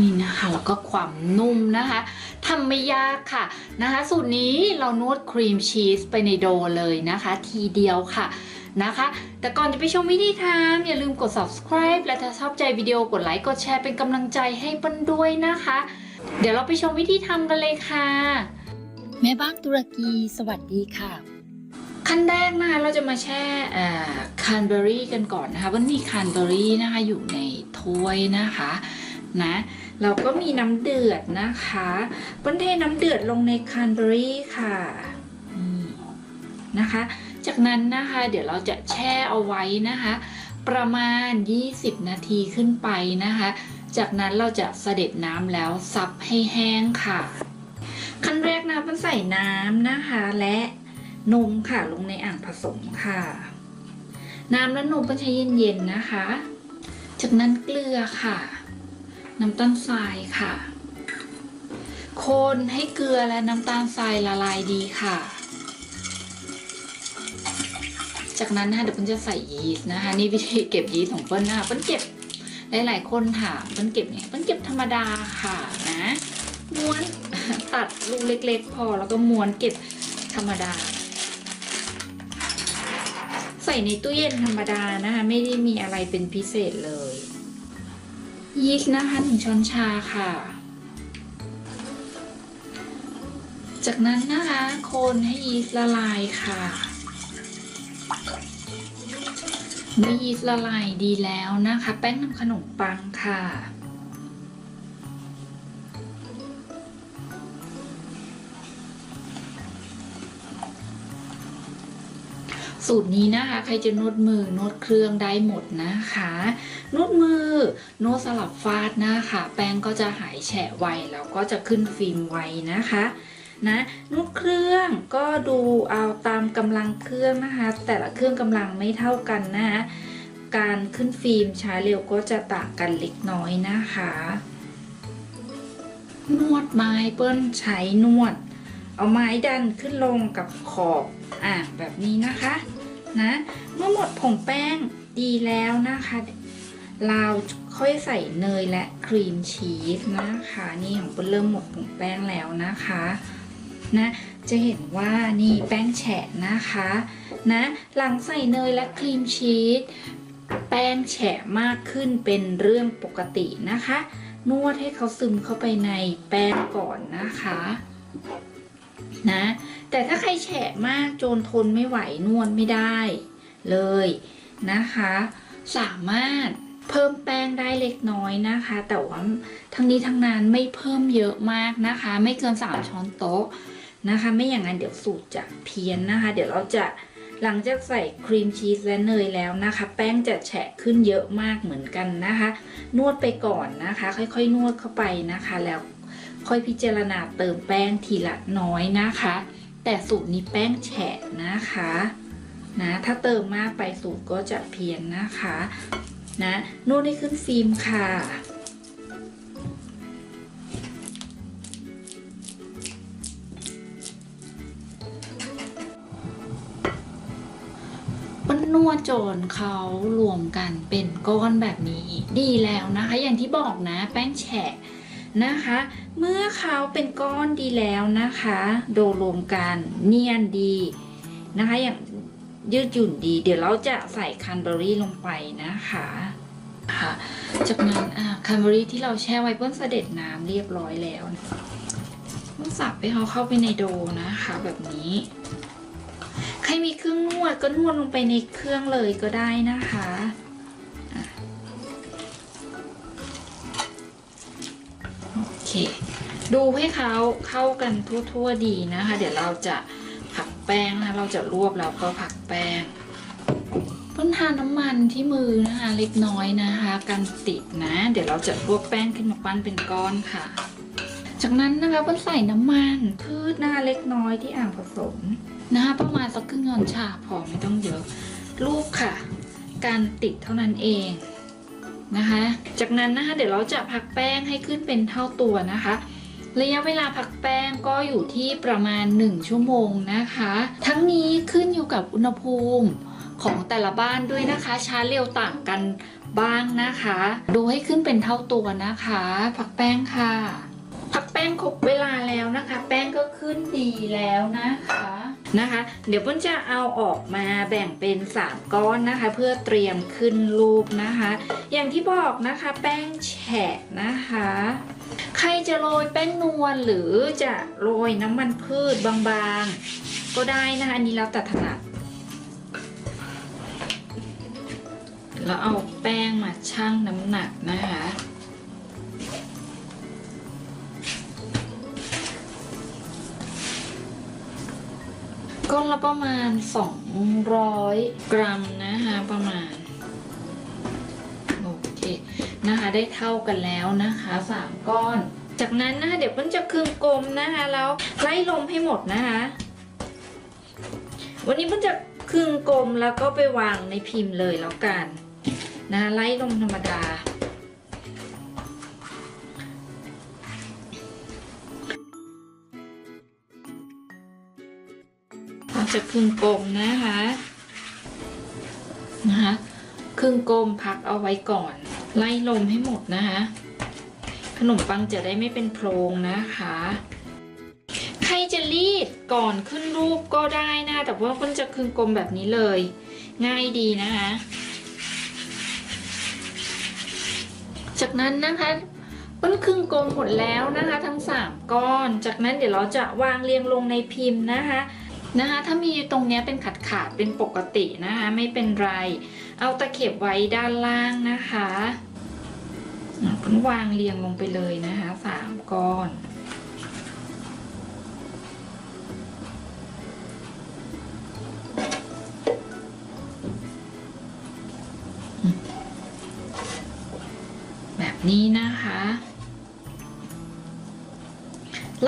นี่นะคะแล้วก็ความนุ่มนะคะทำไม่ยากค่ะนะคะ สูตรนี้เรานวดครีมชีสไปในโดเลยนะคะ ทีเดียวค่ะนะคะ แต่ก่อนจะไปชมวิธีทำอย่าลืมกด subscribe และถ้าชอบใจวิดีโอกดไลค์กดแชร์เป็นกำลังใจให้เปิ้ลด้วยนะคะ เดี๋ยวเราไปชมวิธีทำกันเลยค่ะ แม่บ้านตุรกีสวัสดีค่ะ ขั้นแรกนะคะเราจะมาแช่คานเบอรี่กันก่อนนะคะวันมีคานเบอรี่นะคะอยู่ในถ้วยนะคะ นะเราก็มีน้ำเดือดนะคะเปิ้ลเทน้ำเดือดลงในคานเบอรี่ค่ะนะคะ จากนั้นนะคะเดี๋ยวเราจะแช่เอาไว้นะคะ ประมาณ 20 นาทีขึ้นไปนะคะ จากนั้นเราจะเสด็จน้ำแล้วซับให้แห้งค่ะ ขั้นแรกนะมันใส่น้ำนะคะ และนมค่ะลงในอ่างผสมค่ะ น้ำและนมก็ใช้เย็นๆนะคะ จากนั้นเกลือค่ะ น้ำตาลทรายค่ะ คนให้เกลือและน้ำตาลทรายละลายดีค่ะ จากนั้นนะคะเดี๋ยวเปิ้ลจะใส่ยีสต์นะคะ นี่วิธีเก็บยีสต์ของเปิ้ลนะคะเปิ้ลเก็บหลายๆคนถามเปิ้ลเก็บเนี่ยเปิ้ลเก็บธรรมดาค่ะนะม้วนตัดลูกเล็ก ๆ พอแล้วก็ม้วนเก็บธรรมดา ใส่ในตู้เย็นธรรมดานะคะ ไม่ได้มีอะไรเป็นพิเศษเลย ยีสต์นะคะหนึ่งช้อนชาค่ะ จากนั้นนะคะคนให้ยีสต์ละลายค่ะ เมื่อยีสต์ละลายดีแล้วนะคะ แป้งทำขนมปังค่ะ สูตรนี้นะคะ ใครจะนวดมือนวดเครื่องได้หมดนะคะนวดมือนวดสลับฟาดนะคะ แป้งก็จะหายแฉะไวแล้วก็จะขึ้นฟิล์มไวนะคะนะนวดเครื่องก็ดูเอาตามกำลังเครื่องนะคะ แต่ละเครื่องกำลังไม่เท่ากันนะคะการขึ้นฟิล์มช้าเร็วก็จะต่างกันเล็กน้อยนะคะ นวดไม้เปิ้ลใช้นวด เอาไม้ดันขึ้นลงกับขอบอ่างแบบนี้นะคะ นะ เมื่อหมดผงแป้งดีแล้วนะคะ เราค่อยใส่เนยและครีมชีสนะคะ นี่ของเปิ้ลเริ่มหมดผงแป้งแล้วนะคะนะจะเห็นว่านี่แป้งแฉะนะคะนะหลังใส่เนยและครีมชีสแป้งแฉะมากขึ้นเป็นเรื่องปกตินะคะ นวดให้เขาซึมเข้าไปในแป้งก่อนนะคะ นะ แต่ถ้าใครแฉะมากจนทนไม่ไหวนวดไม่ได้เลยนะคะ สามารถเพิ่มแป้งได้เล็กน้อยนะคะ แต่ว่าทั้งนี้ทั้งนั้นไม่เพิ่มเยอะมากนะคะ ไม่เกิน 3 ช้อนโต๊ะนะคะ ไม่อย่างนั้นเดี๋ยวสูตรจะเพี้ยนนะคะ เดี๋ยวเราจะหลังจากใส่ครีมชีสและเนยแล้วนะคะ แป้งจะแฉะขึ้นเยอะมากเหมือนกันนะคะ นวดไปก่อนนะคะ ค่อยๆ นวดเข้าไปนะคะแล้ว ค่อยพิจารณาเติมแป้งทีละน้อยนะคะ แต่สูตรนี้แป้งแฉะนะคะนะถ้าเติมมากไปสูตรก็จะเพี้ยนนะคะนะนวดให้ขึ้นฟิล์มค่ะมันนวดจนเขารวมกันเป็นก้อนแบบนี้ ดีแล้วนะคะ อย่างที่บอกนะ แป้งแฉะ นะคะ เมื่อเขาเป็นก้อนดีแล้วนะคะ โดรวมกันเนียนดีนะคะอย่างยืดหยุ่นดี เดี๋ยวเราจะใส่คันเบอรี่ลงไปนะคะค่ะจากนั้นคันเบอรี่ที่เราแช่ไว้เพื่อเสด็จน้ำเรียบร้อยแล้วต้องสับให้เขาเข้าไปในโดนะคะ แบบนี้ ใครมีเครื่องนวดก็นวดลงไปในเครื่องเลยก็ได้นะคะ ดูให้เขาเข้ากันทั่วๆดีนะคะ เดี๋ยวเราจะผักแป้งนะคะเราจะรวบแล้วก็ผักแป้งเพิ่นทาน้ำมันที่มือนะคะเล็กน้อยนะคะกันติดนะ เดี๋ยวเราจะรวบแป้งขึ้นมาปั้นเป็นก้อนค่ะ จากนั้นนะคะเพิ่นใส่น้ำมันพืชนะคะเล็กน้อยที่อ่างผสมนะคะประมาณสักครึ่งช้อนชาพอไม่ต้องเยอะลูกค่ะ การติดเท่านั้นเอง นะคะ จากนั้นนะคะ เดี๋ยวเราจะพักแป้งให้ขึ้นเป็นเท่าตัวนะคะ ระยะเวลาพักแป้งก็อยู่ที่ประมาณ 1 ชั่วโมงนะคะ ทั้งนี้ขึ้นอยู่กับอุณหภูมิของแต่ละบ้านด้วยนะคะ ช้าเร็วต่างกันบ้างนะคะ ดูให้ขึ้นเป็นเท่าตัวนะคะผักแป้งค่ะ งครบเวลาแล้วนะคะ แป้งก็ขึ้นดีแล้วนะคะนะคะ เดี๋ยวปิ้ลจะเอาออกมาแบ่งเป็น3ก้อนนะคะ เพื่อเตรียมขึ้นรูปนะคะ อย่างที่บอกนะคะแป้งแฉะนะคะ ใครจะโรยแป้งนวลหรือจะโรยน้ำมันพืชบางๆ ก็ได้นะคะอันนี้แล้วแต่ถนัดแล้วเอาแป้งมาชั่งน้ำหนักนะคะ ก้อนละประมาณ 200 กรัมนะคะประมาณ โอเคนะคะได้เท่ากันแล้วนะคะสามก้อน จากนั้นนะคะเดี๋ยวเปิ้ลจะคืนกลมนะคะ แล้วไล่ลมให้หมดนะคะ วันนี้เปิ้ลจะคืนกลมแล้วก็ไปวางในพิมพ์เลยแล้วกันนะไล่ลมธรรมดา จะครึ่งกลมนะคะนะคะครึ่งกลมพักเอาไว้ก่อน ไล่ลมให้หมดนะคะ ขนมปังจะได้ไม่เป็นโพรงนะคะ ใครจะรีดก่อนขึ้นรูปก็ได้นะแต่ว่าเพิ่นจะครึ่งกลมแบบนี้เลย ง่ายดีนะคะ จากนั้นนะคะเปิ้ลครึ่งกลมหมดแล้วนะคะ ทั้ง 3 ก้อน จากนั้นเดี๋ยวเราจะวางเรียงลงในพิมพ์นะคะ นะคะถ้ามีตรงนี้เป็นขาดขาดเป็นปกตินะคะไม่เป็นไร เอาตะเข็บไว้ด้านล่างนะคะอะเพิ่งวางเรียงลงไปเลยนะคะสามก้อนแบบนี้นะคะ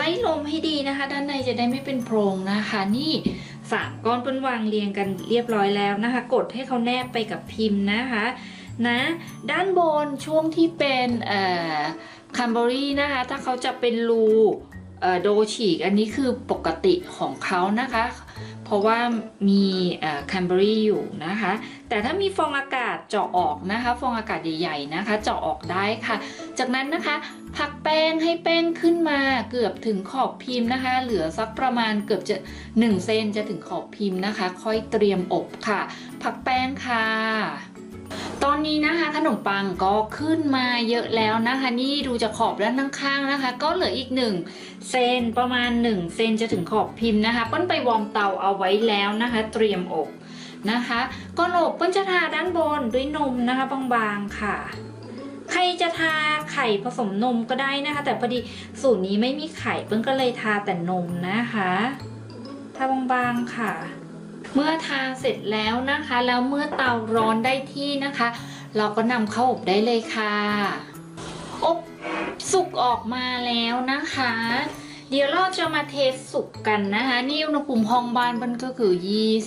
ล่ลมให้ดีนะคะ ด้านในจะได้ไม่เป็นโพรงนะคะ นี่สามก้อนเปิ้นวางเรียงกันเรียบร้อยแล้วนะคะ กดให้เขาแนบไปกับพิมพ์นะคะนะด้านบนช่วงที่เป็นคัมเบอรี่นะคะ ถ้าเขาจะเป็นรูโดฉีกอันนี้คือปกติของเขานะคะ เพราะว่ามีแคนเบอรี่อยู่นะคะ แต่ถ้ามีฟองอากาศเจาะออกนะคะ ฟองอากาศใหญ่ๆนะคะ เจาะออกได้ค่ะ จากนั้นนะคะพักแป้งให้แป้งขึ้นมาเกือบถึงขอบพิมพ์นะคะ เหลือสักประมาณเกือบจะ 1 เซนจะถึงขอบพิมพ์นะคะ ค่อยเตรียมอบค่ะ พักแป้งค่ะ ตอนนี้นะคะขนมปังก็ขึ้นมาเยอะแล้วนะคะ นี่ดูจากขอบด้านข้างๆนะคะ ก็เหลืออีกหนึ่งเซนประมาณ1เซนจะถึงขอบพิมพ์นะคะเปิ้ลไปวอร์มเตาเอาไว้แล้วนะคะ เตรียมอบนะคะก่อนอบเปิ้ลจะทาด้านบนด้วยนมนะคะบางๆค่ะ ใครจะทาไข่ผสมนมก็ได้นะคะ แต่พอดีสูตรนี้ไม่มีไข่เปิ้ลก็เลยทาแต่นมนะคะทาบางๆค่ะ เมื่อทาเสร็จแล้วนะคะ แล้วเมื่อเตาร้อนได้ที่นะคะ เราก็นำเข้าอบได้เลยค่ะ อบสุกออกมาแล้วนะคะ เดี๋ยวเราจะมาเทสสุกกันนะคะ นี่อุณหภูมิห้องบ้านมันก็คือ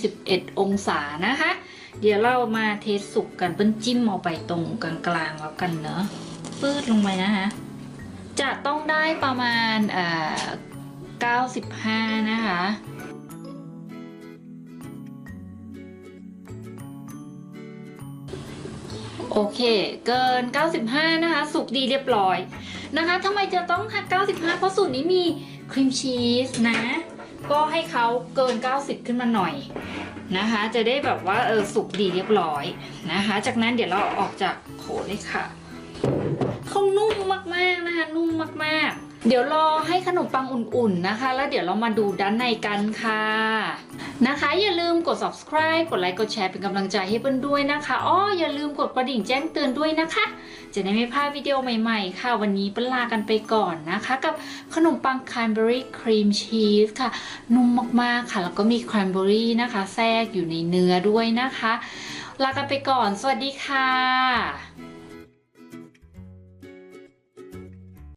21 องศานะคะ เดี๋ยวเรามาเทสสุกกันเปิ้ลจิ้มเอาไปตรงกลางๆแล้วกันเนอะปื้ดลงไปนะคะจะต้องได้ประมาณเอ่อ95 นะคะ โอเค เกิน 95 นะคะ สุกดีเรียบร้อยนะคะทำไมจะต้องหัก95 เพราะสูตรนี้มีครีมชีสนะ ก็ให้เขาเกิน 90 ขึ้นมาหน่อยนะคะ จะได้แบบว่าเออสุกดีเรียบร้อยนะคะ จากนั้นเดี๋ยวเราออกจากโถเลยค่ะเขานุ่มมากๆนะคะ นุ่มมากๆ เดี๋ยวรอให้ขนมปังอุ่นๆนะคะ แล้วเดี๋ยวเรามาดูด้านในกันค่ะนะคะ อย่าลืมกด subscribe กดไลค์กดแชร์เป็นกำลังใจให้เปิ้ลด้วยนะคะอ้ออย่าลืมกดกระดิ่งแจ้งเตือนด้วยนะคะ จะได้ไม่พลาดวิดีโอใหม่ๆ ค่ะ วันนี้เปิ้ลลากันไปก่อนนะคะ กับขนมปังค a นเบอรี่ครีมชีสค่ะ นุ่มมากๆค่ะ แล้วก็มีค a นเบอรี่นะคะ แทรกอยู่ในเนื้อด้วยนะคะ ลากันไปก่อน สวัสดีค่ะ